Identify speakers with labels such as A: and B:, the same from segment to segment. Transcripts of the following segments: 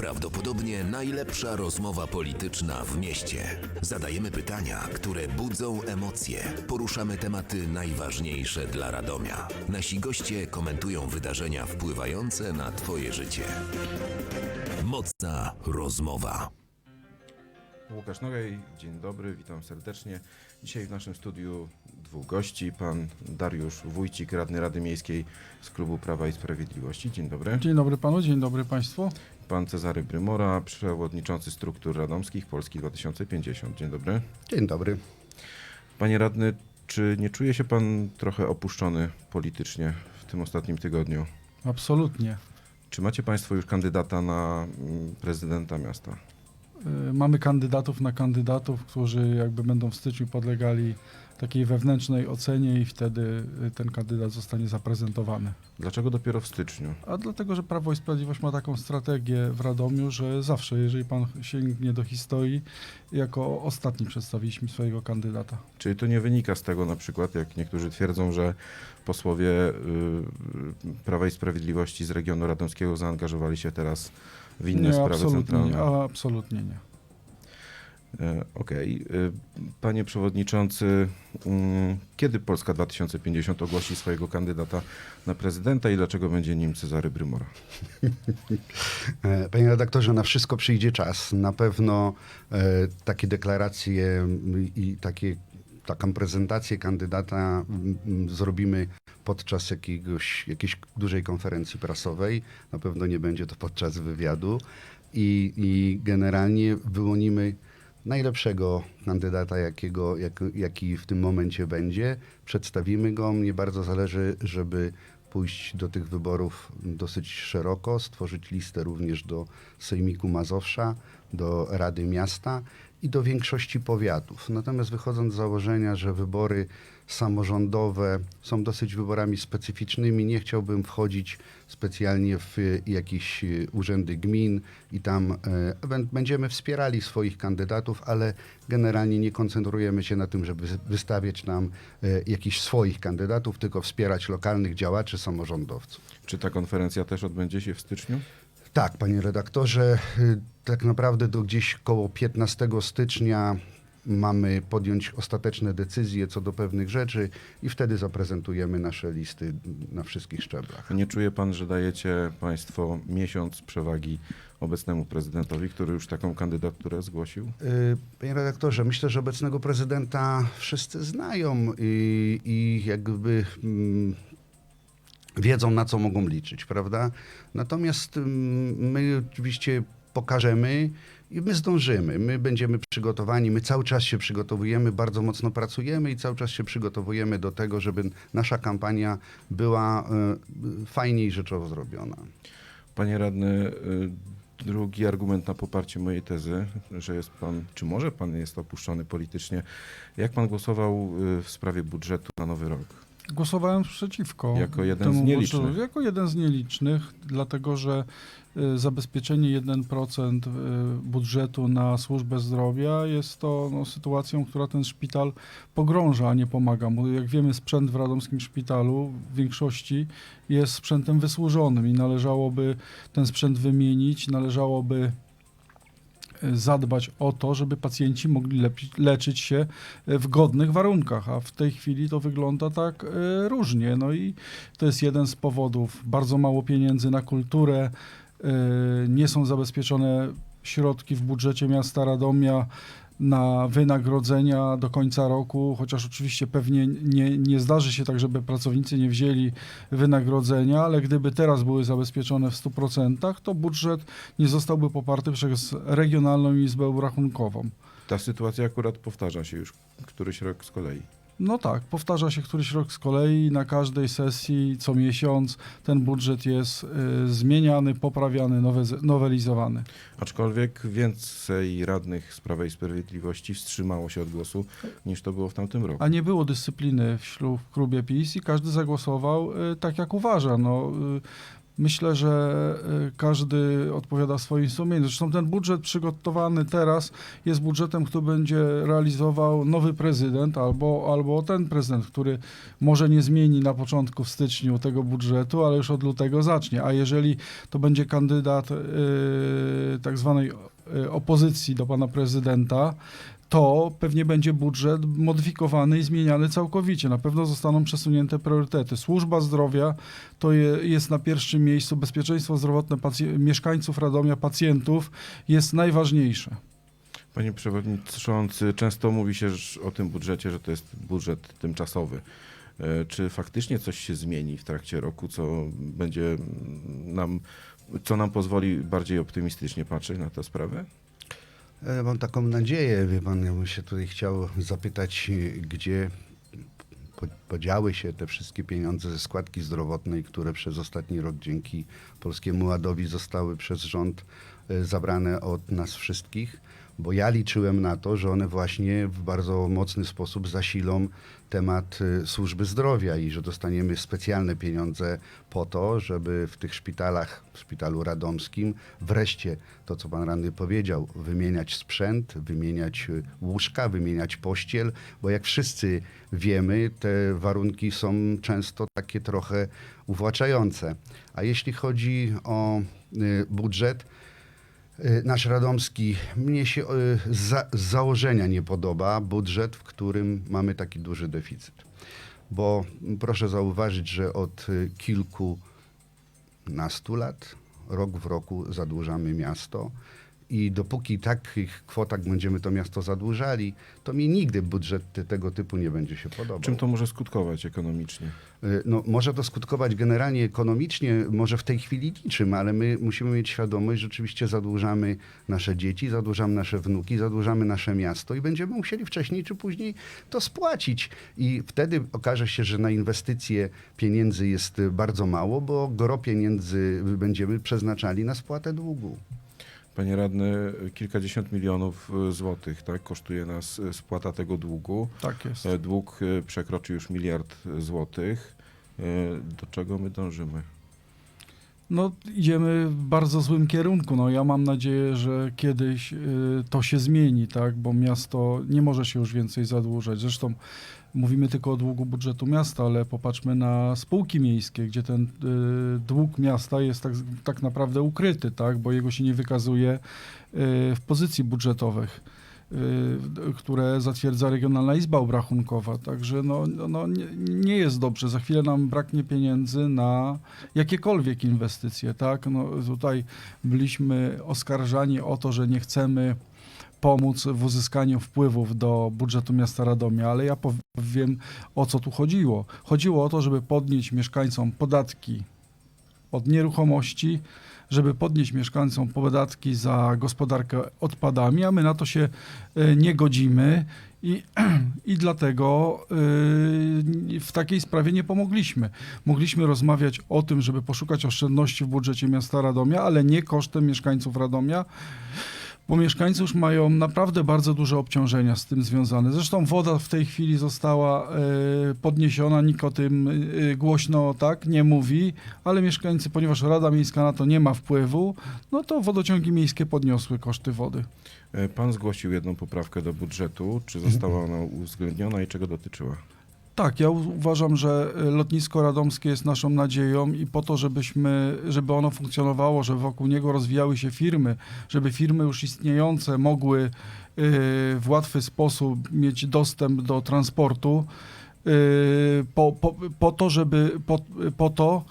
A: Prawdopodobnie najlepsza rozmowa polityczna w mieście. Zadajemy pytania, które budzą emocje. Poruszamy tematy najważniejsze dla Radomia. Nasi goście komentują wydarzenia wpływające na Twoje życie. Mocna rozmowa.
B: Łukasz Nogaj, dzień dobry, witam serdecznie. Dzisiaj w naszym studiu dwóch gości, pan Dariusz Wójcik, radny Rady Miejskiej z Klubu Prawa i Sprawiedliwości. Dzień dobry.
C: Dzień dobry panu, dzień dobry państwu.
B: Pan Cezary Brymora, przewodniczący struktur radomskich Polski 2050. Dzień dobry.
D: Dzień dobry.
B: Panie radny, czy nie czuje się pan trochę opuszczony politycznie w tym ostatnim tygodniu?
C: Absolutnie.
B: Czy macie państwo już kandydata na mm, prezydenta miasta?
C: Y, Mamy kandydatów na kandydatów, którzy jakby będą w styczniu podlegali takiej wewnętrznej ocenie i wtedy y, ten kandydat zostanie zaprezentowany.
B: Dlaczego dopiero w styczniu?
C: A dlatego, że Prawo i Sprawiedliwość ma taką strategię w Radomiu, że zawsze, jeżeli pan sięgnie do historii, jako ostatni przedstawiliśmy swojego kandydata.
B: Czyli to nie wynika z tego na przykład, jak niektórzy twierdzą, że posłowie y, y, Prawa i Sprawiedliwości z regionu radomskiego zaangażowali się teraz w inne
C: nie,
B: sprawy
C: absolutnie,
B: centralne.
C: nie, absolutnie nie.
B: E, Okej. Y, Panie Przewodniczący, mm, kiedy Polska 2050 ogłosi swojego kandydata na prezydenta i dlaczego będzie nim Cezary Brymora?
D: E, Panie redaktorze, na wszystko przyjdzie czas. Na pewno e, takie deklaracje m, i takie, taką prezentację kandydata m, m, zrobimy podczas jakiegoś, jakiejś dużej konferencji prasowej. Na pewno nie będzie to podczas wywiadu. I, i generalnie wyłonimy najlepszego kandydata, jakiego, jak, jaki w tym momencie będzie. Przedstawimy go. Mnie bardzo zależy, żeby pójść do tych wyborów dosyć szeroko, stworzyć listę również do Sejmiku Mazowsza, do Rady Miasta i do większości powiatów. Natomiast wychodząc z założenia, że wybory samorządowe są dosyć wyborami specyficznymi, nie chciałbym wchodzić specjalnie w e, jakieś e, urzędy gmin i tam ewen- będziemy wspierali swoich kandydatów, ale generalnie nie koncentrujemy się na tym, żeby wy- wystawiać nam jakichś swoich kandydatów, tylko wspierać lokalnych działaczy, samorządowców.
B: Czy ta konferencja też odbędzie się w styczniu?
D: Tak, panie redaktorze, y, tak naprawdę do gdzieś koło 15 stycznia mamy podjąć ostateczne decyzje co do pewnych rzeczy i wtedy zaprezentujemy nasze listy na wszystkich szczeblach.
B: Nie czuje pan, że dajecie państwo miesiąc przewagi obecnemu prezydentowi, który już taką kandydaturę zgłosił?
D: Y, Panie redaktorze, myślę, że obecnego prezydenta wszyscy znają i, i jakby mm, wiedzą, na co mogą liczyć, prawda? Natomiast mm, my oczywiście pokażemy i my zdążymy. My będziemy przygotowani, my cały czas się przygotowujemy, bardzo mocno pracujemy i cały czas się przygotowujemy do tego, żeby nasza kampania była y, fajnie i rzeczowo zrobiona.
B: Panie radny, y, drugi argument na poparcie mojej tezy, że jest pan, czy może pan jest opuszczony politycznie. Jak pan głosował y, w sprawie budżetu na nowy rok?
C: Głosowałem przeciwko.
B: Jako jeden
C: temu
B: z nielicznych.
C: budżetowi. Jako jeden z nielicznych, dlatego że y, zabezpieczenie 1% y, budżetu na służbę zdrowia jest to no, sytuacją, która ten szpital pogrąża, a nie pomaga mu. Jak wiemy, sprzęt w radomskim szpitalu w większości jest sprzętem wysłużonym i należałoby ten sprzęt wymienić, należałoby zadbać o to, żeby pacjenci mogli lepić, leczyć się y, w godnych warunkach, a w tej chwili to wygląda tak y, różnie. No i to jest jeden z powodów. Bardzo mało pieniędzy na kulturę, y, nie są zabezpieczone środki w budżecie miasta Radomia na wynagrodzenia do końca roku, chociaż oczywiście pewnie nie, nie zdarzy się tak, żeby pracownicy nie wzięli wynagrodzenia, ale gdyby teraz były zabezpieczone w 100%, to budżet nie zostałby poparty przez Regionalną Izbę Rachunkową.
B: Ta sytuacja akurat powtarza się już któryś rok z kolei.
C: No tak, powtarza się któryś rok z kolei, na każdej sesji co miesiąc ten budżet jest y, zmieniany, poprawiany, nowe, nowelizowany.
B: Aczkolwiek więcej radnych z Prawa i Sprawiedliwości wstrzymało się od głosu niż to było w tamtym roku.
C: A nie było dyscypliny w ślub w klubie PiS i każdy zagłosował y, tak jak uważa. No, y, Myślę, że y, każdy odpowiada swoim sumieniu. Zresztą ten budżet przygotowany teraz jest budżetem, który będzie realizował nowy prezydent albo, albo ten prezydent, który może nie zmieni na początku w styczniu tego budżetu, ale już od lutego zacznie. A jeżeli to będzie kandydat y, tak zwanej opozycji do pana prezydenta, to pewnie będzie budżet modyfikowany i zmieniany całkowicie. Na pewno zostaną przesunięte priorytety. Służba zdrowia to je, jest na pierwszym miejscu, bezpieczeństwo zdrowotne mieszkańców Radomia, pacjentów jest najważniejsze.
B: Panie Przewodniczący, często mówi się o tym budżecie, że to jest budżet tymczasowy. E, Czy faktycznie coś się zmieni w trakcie roku, co będzie nam, co nam pozwoli bardziej optymistycznie patrzeć na tę sprawę?
D: E, Mam taką nadzieję, wie pan, ja bym się tutaj chciał zapytać, e, gdzie po- podziały się te wszystkie pieniądze ze składki zdrowotnej, które przez ostatni rok dzięki Polskiemu Ładowi zostały przez rząd zabrane od nas wszystkich, bo ja liczyłem na to, że one właśnie w bardzo mocny sposób zasilą temat e, służby zdrowia i że dostaniemy specjalne pieniądze po to, żeby w tych szpitalach, w szpitalu radomskim wreszcie to, co pan radny powiedział, wymieniać sprzęt, wymieniać y, łóżka, wymieniać pościel, bo jak wszyscy wiemy, te warunki są często takie trochę uwłaczające. A jeśli chodzi o y, budżet, y, nasz radomski, mnie się y, z założenia nie podoba budżet, w którym mamy taki duży deficyt. Bo proszę zauważyć, że od y, kilkunastu lat, rok w roku zadłużamy miasto i dopóki takich kwotach będziemy to miasto zadłużali, to mi nigdy budżet te- tego typu nie będzie się podobał.
B: Czym to może skutkować ekonomicznie?
D: Y, No, może to skutkować generalnie ekonomicznie, może w tej chwili niczym, ale my musimy mieć świadomość, że rzeczywiście zadłużamy nasze dzieci, zadłużamy nasze wnuki, zadłużamy nasze miasto i będziemy musieli wcześniej czy później to spłacić. I wtedy okaże się, że na inwestycje pieniędzy jest bardzo mało, bo gro pieniędzy będziemy przeznaczali na spłatę długu.
B: Panie radny, kilkadziesiąt milionów e, złotych tak, kosztuje nas e, spłata tego długu.
C: Tak jest.
B: E, Dług przekroczy już miliard złotych. Do czego my dążymy?
C: No, idziemy w bardzo złym kierunku. No, ja mam nadzieję, że kiedyś to się zmieni, tak? bo miasto nie może się już więcej zadłużać. Zresztą mówimy tylko o długu budżetu miasta, ale popatrzmy na spółki miejskie, gdzie ten y, dług miasta jest tak, tak naprawdę ukryty, tak? bo jego się nie wykazuje y, w pozycji budżetowych. y, które zatwierdza Regionalna Izba Obrachunkowa. Także no, no, no, nie, nie jest dobrze. Za chwilę nam braknie pieniędzy na jakiekolwiek inwestycje. Tak? No, tutaj byliśmy oskarżani o to, że nie chcemy pomóc w uzyskaniu wpływów do budżetu miasta Radomia, ale ja powiem o co tu chodziło. Chodziło o to, żeby podnieść mieszkańcom podatki od nieruchomości, żeby podnieść mieszkańcom podatki za gospodarkę odpadami, a my na to się e, nie godzimy i, i dlatego e, w takiej sprawie nie pomogliśmy. Mogliśmy rozmawiać o tym, żeby poszukać oszczędności w budżecie miasta Radomia, ale nie kosztem mieszkańców Radomia, bo mieszkańcy już mają naprawdę bardzo duże obciążenia z tym związane. Zresztą woda w tej chwili została e, podniesiona, nikt o tym e, głośno tak nie mówi, ale mieszkańcy, ponieważ Rada Miejska na to nie ma wpływu, no to wodociągi miejskie podniosły koszty wody.
B: E, Pan zgłosił jedną poprawkę do budżetu. Czy została ona uwzględniona i czego dotyczyła?
C: Tak, ja uważam, że e, lotnisko radomskie jest naszą nadzieją i po to, żebyśmy, żeby ono funkcjonowało, żeby wokół niego rozwijały się firmy, żeby firmy już istniejące mogły e, w łatwy sposób mieć dostęp do transportu, e, po, po, po to, żeby po, po to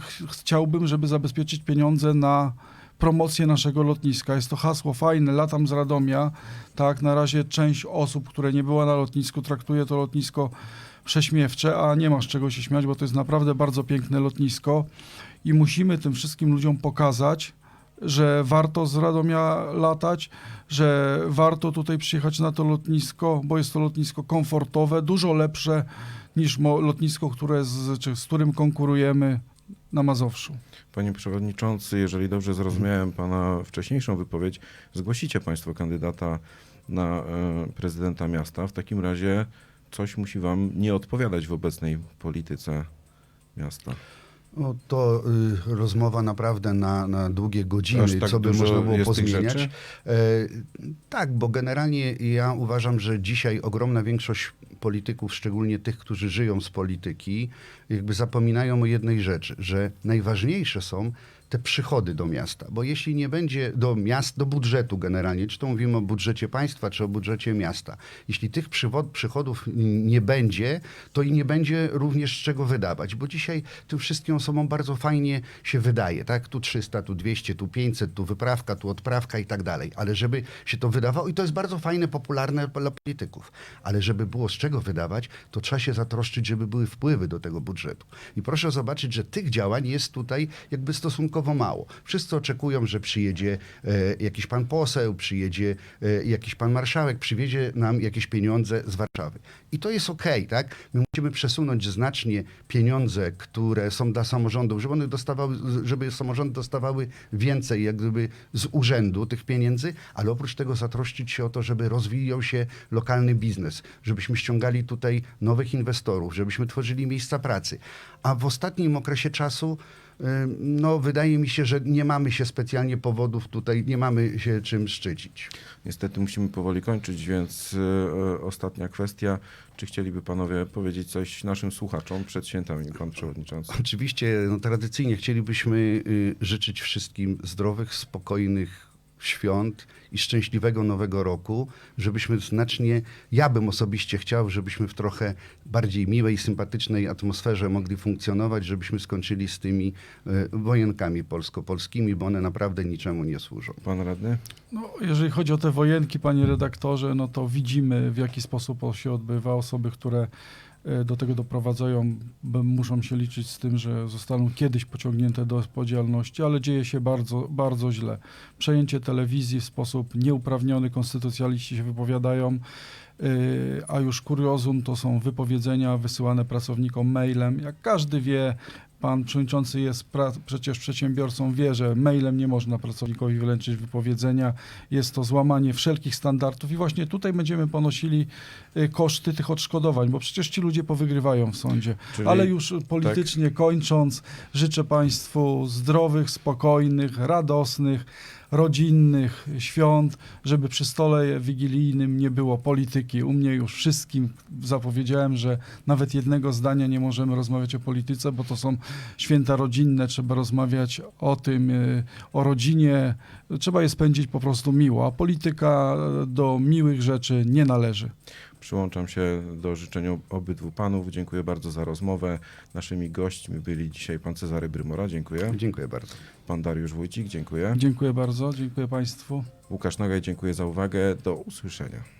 C: ch- chciałbym, żeby zabezpieczyć pieniądze na promocję naszego lotniska. Jest to hasło fajne, latam z Radomia. Tak, na razie część osób, które nie była na lotnisku, traktuje to lotnisko prześmiewcze, a nie ma z czego się śmiać, bo to jest naprawdę bardzo piękne lotnisko i musimy tym wszystkim ludziom pokazać, że warto z Radomia latać, że warto tutaj przyjechać na to lotnisko, bo jest to lotnisko komfortowe, dużo lepsze niż lotnisko, które z, z którym konkurujemy na Mazowszu.
B: Panie Przewodniczący, jeżeli dobrze zrozumiałem Pana wcześniejszą wypowiedź, zgłosicie Państwo kandydata na e, prezydenta miasta. W takim razie coś musi Wam nie odpowiadać w obecnej polityce miasta.
D: No, to y, rozmowa naprawdę na, na długie godziny,
B: tak
D: co by można było pozmieniać. E, tak, bo generalnie ja uważam, że dzisiaj ogromna większość polityków, szczególnie tych, którzy żyją z polityki, jakby zapominają o jednej rzeczy, że najważniejsze są te przychody do miasta, bo jeśli nie będzie do miast, do budżetu generalnie, czy to mówimy o budżecie państwa, czy o budżecie miasta, jeśli tych przychodów nie będzie, to i nie będzie również z czego wydawać, bo dzisiaj tym wszystkim osobom bardzo fajnie się wydaje, tak? Tu 300, tu 200, tu 500, tu wyprawka, tu odprawka i tak dalej, ale żeby się to wydawało, i to jest bardzo fajne, popularne dla polityków, ale żeby było z czego wydawać, to trzeba się zatroszczyć, żeby były wpływy do tego budżetu. I proszę zobaczyć, że tych działań jest tutaj jakby stosunkowo mało. Wszyscy oczekują, że przyjedzie e, jakiś pan poseł, przyjedzie e, jakiś pan marszałek, przywiezie nam jakieś pieniądze z Warszawy. I to jest okej, tak? My musimy przesunąć znacznie pieniądze, które są dla samorządów, żeby one dostawały, żeby samorządy dostawały więcej jak gdyby z urzędu tych pieniędzy, ale oprócz tego zatroszczyć się o to, żeby rozwijał się lokalny biznes, żebyśmy ściągali tutaj nowych inwestorów, żebyśmy tworzyli miejsca pracy. A w ostatnim okresie czasu y, no, wydaje mi się, że nie mamy się specjalnie powodów tutaj, nie mamy się czym szczycić.
B: Niestety musimy powoli kończyć, więc e, ostatnia kwestia. Czy chcieliby panowie powiedzieć coś naszym słuchaczom przed świętami, pan przewodniczący?
D: Oczywiście no, tradycyjnie chcielibyśmy y, życzyć wszystkim zdrowych, spokojnych świąt i szczęśliwego nowego roku, żebyśmy znacznie, ja bym osobiście chciał, żebyśmy w trochę bardziej miłej, sympatycznej atmosferze mogli funkcjonować, żebyśmy skończyli z tymi y, wojenkami polsko-polskimi, bo one naprawdę niczemu nie służą.
B: Pan radny?
C: No, jeżeli chodzi o te wojenki, panie redaktorze, no to widzimy w jaki sposób to się odbywa. Osoby, które e, do tego doprowadzają, muszą się liczyć z tym, że zostaną kiedyś pociągnięte do odpowiedzialności, ale dzieje się bardzo, bardzo źle. Przejęcie telewizji w sposób nieuprawniony, konstytucjaliści się wypowiadają, e, a już kuriozum to są wypowiedzenia wysyłane pracownikom mailem. Jak każdy wie, Pan przewodniczący jest przecież przedsiębiorcą, wie, że mailem nie można pracownikowi wręczyć wypowiedzenia. Jest to złamanie wszelkich standardów i właśnie tutaj będziemy ponosili y, koszty tych odszkodowań, bo przecież ci ludzie powygrywają w sądzie.
B: Czyli-
C: Ale już politycznie kończąc, życzę Państwu zdrowych, spokojnych, radosnych, rodzinnych świąt, żeby przy stole wigilijnym nie było polityki. U mnie już wszystkim zapowiedziałem, że nawet jednego zdania nie możemy rozmawiać o polityce, bo to są święta rodzinne, trzeba rozmawiać o tym, y, o rodzinie. Trzeba je spędzić po prostu miło, a polityka do miłych rzeczy nie należy.
B: Przyłączam się do życzeń ob- obydwu panów. Dziękuję bardzo za rozmowę. Naszymi gośćmi byli dzisiaj pan Cezary Brymora, dziękuję.
D: Dziękuję bardzo.
B: Pan Dariusz Wójcik, dziękuję.
C: Dziękuję bardzo, dziękuję Państwu.
B: Łukasz Nogaj, dziękuję za uwagę. Do usłyszenia.